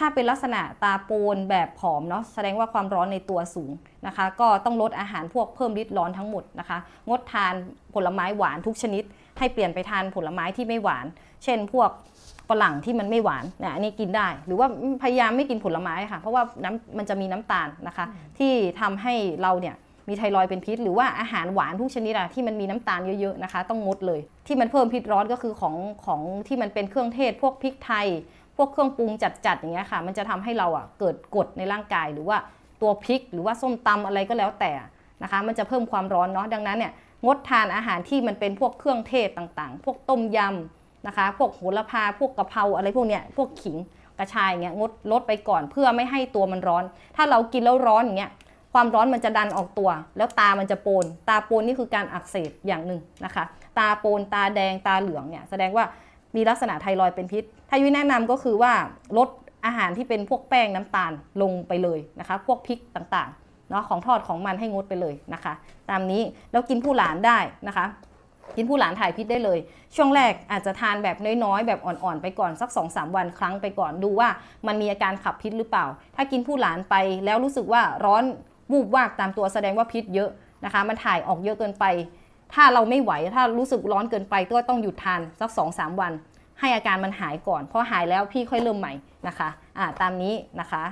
ถ้าเป็นลักษณะตาโปนแบบผอมเนาะแสดงว่าความร้อนในตัวสูงนะคะ ก็ต้องลดอาหารพวกเพิ่มฤทธิ์ร้อนทั้งหมดนะคะ งดทานผลไม้หวานทุกชนิด ให้เปลี่ยนไปทานผลไม้ที่ไม่หวาน เช่น พวกฝรั่งที่มันไม่หวานนะอันนี้กินได้ หรือว่าพยายามไม่กินผลไม้ค่ะ เพราะว่าน้ำมันจะมีน้ำตาลนะคะ ที่ทำให้เราเนี่ยมีไทรอยด์เป็นพิษ หรือว่าอาหารหวานทุกชนิดอะที่มันมีน้ำตาลเยอะๆนะคะ ต้องงดเลย ที่มันเพิ่มพิษร้อนก็คือของของที่มันเป็นเครื่องเทศ พวกพริกไทย วกเครื่องปรุงจัดๆอย่างเงี้ยค่ะ มันจะทำให้เราอะเกิดกรดในร่างกายหรือว่าตัวพริก หรือว่าส้มตำอะไรก็แล้วแต่นะคะ มันจะเพิ่มความร้อนเนาะดังนั้นเนี่ยงดทานอาหารที่มันเป็นพวกเครื่องเทศต่างๆ พวกต้มยำนะคะ พวกโหระพาพวกกะเพราอะไรพวกเนี้ยพวกขิงกระชายเงี้ยงดลดไปก่อนเพื่อไม่ให้ตัวมันร้อน ถ้าเรากินแล้วร้อนอย่างเงี้ยความร้อนมันจะดันออกตัว แล้วตามันจะโปน ตาโปนนี่คือการอักเสบอย่างหนึ่งนะคะ ตาโปนตาแดงตาเหลืองเนี่ยแสดงว่า มีลักษณะไทรอยเป็นพิษ ถ้ายุ้ยแนะนำก็คือว่าลดอาหารที่เป็นพวกแป้งน้ำตาลลงไปเลยนะคะ พวกพริกต่างๆเนาะของทอดของมันให้งดไปเลยนะคะ ตามนี้แล้วกินผู้หลานได้นะคะกินผู้หลานถ่ายพิษได้เลย ช่วงแรกอาจจะทานแบบน้อยๆ แบบอ่อนๆ ไปก่อนสัก 2-3 วันครั้งไปก่อนดูว่ามันมีอาการขับพิษหรือเปล่า ถ้ากินผู้หลานไปแล้วรู้สึกว่าร้อนวูบวาบตามตัวแสดงว่าพิษเยอะนะคะ มันถ่ายออกเยอะเกินไป ถ้าเราไม่ไหวถ้ารู้สึกร้อนเกินไปก็ต้องหยุดทานสัก 2-3 วัน ให้อาการมันหายก่อนพอหายแล้วพี่ค่อยเริ่มใหม่นะคะอ่าตามนี้นะคะ